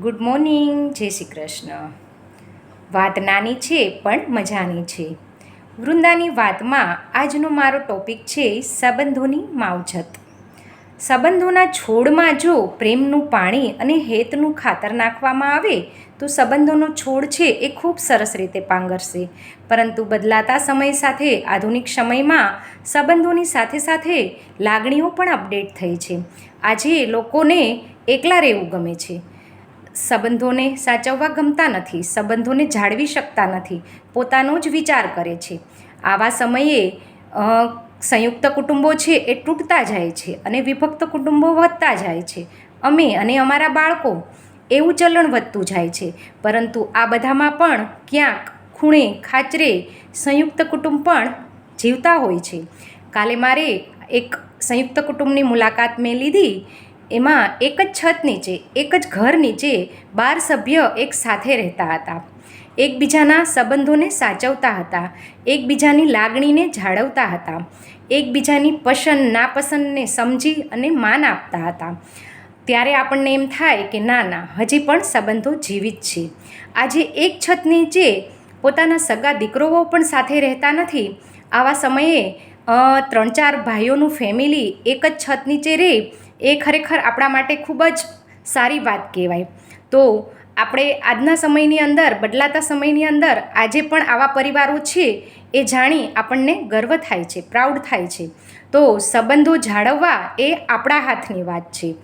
Good morning, જય શ્રી કૃષ્ણ. વાત નાની છે, પણ મજાની છે. વૃંદાની વાતમાં આજનો મારો ટોપિક છે સંબંધોની માવજત. સંબંધોના છોડમાં જો પ્રેમનું પાણી અને હેતનું ખાતર નાખવામાં આવે, તો સંબંધોનો છોડ છે એ ખૂબ સરસ રીતે પાંગરશે. પરંતુ બદલાતા સમય સાથે, આધુનિક સમયમાં સંબંધોની સાથે સાથે લાગણીઓ પણ અપડેટ થઈ છે. આજે લોકોને એકલા રહેવું ગમે છે. સંબંધોને સાચવવા ગમતા નથી, સંબંધોને જાળવી શકતા નથી, પોતાનો જ વિચાર કરે છે. આવા સમયે સંયુક્ત કુટુંબો છે એ તૂટતા જાય છે અને વિભક્ત કુટુંબો વધતા જાય છે. અમે અને અમારા બાળકો એવું ચલણ વધતું જાય છે. પરંતુ આ બધામાં પણ ક્યાંક ખૂણે ખાચરે સંયુક્ત કુટુંબ પણ જીવતા હોય છે. કાલે મારે એક સંયુક્ત કુટુંબની મુલાકાત મેં લીધી. એમાં એક જ છત નીચે, એક જ ઘર નીચે બાર સભ્ય એક સાથે રહેતા હતા. એકબીજાના સંબંધોને સાચવતા હતા, એકબીજાની લાગણીને જાળવતા હતા, એકબીજાની પસંદ, નાપસંદને સમજી અને માન આપતા હતા. ત્યારે આપણને એમ થાય કે ના ના, હજી પણ સંબંધો જીવિત છે. આજે એક છત નીચે પોતાના સગા દીકરોઓ પણ સાથે રહેતા નથી. આવા સમયે ત્રણ ચાર ભાઈઓનું ફેમિલી એક જ છત નીચે રહે એ ખરેખર આપણા માટે ખૂબ જ સારી વાત કહેવાય. તો આપણે આજના સમયની અંદર, બદલાતા સમયની અંદર આજે પણ આવા પરિવારો છે એ જાણી આપણને ગર્વ થાય છે, પ્રાઉડ થાય છે. તો સંબંધો જાળવવા એ આપણા હાથની વાત છે.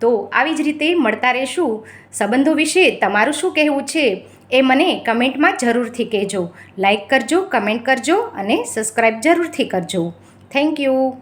તો આવી જ રીતે મળતા રહેશું. સંબંધો વિશે તમારું શું કહેવું છે એ મને કમેન્ટમાં જરૂરથી કહેજો. લાઇક કરજો, કમેન્ટ કરજો અને સબસ્ક્રાઈબ જરૂરથી કરજો. Thank you.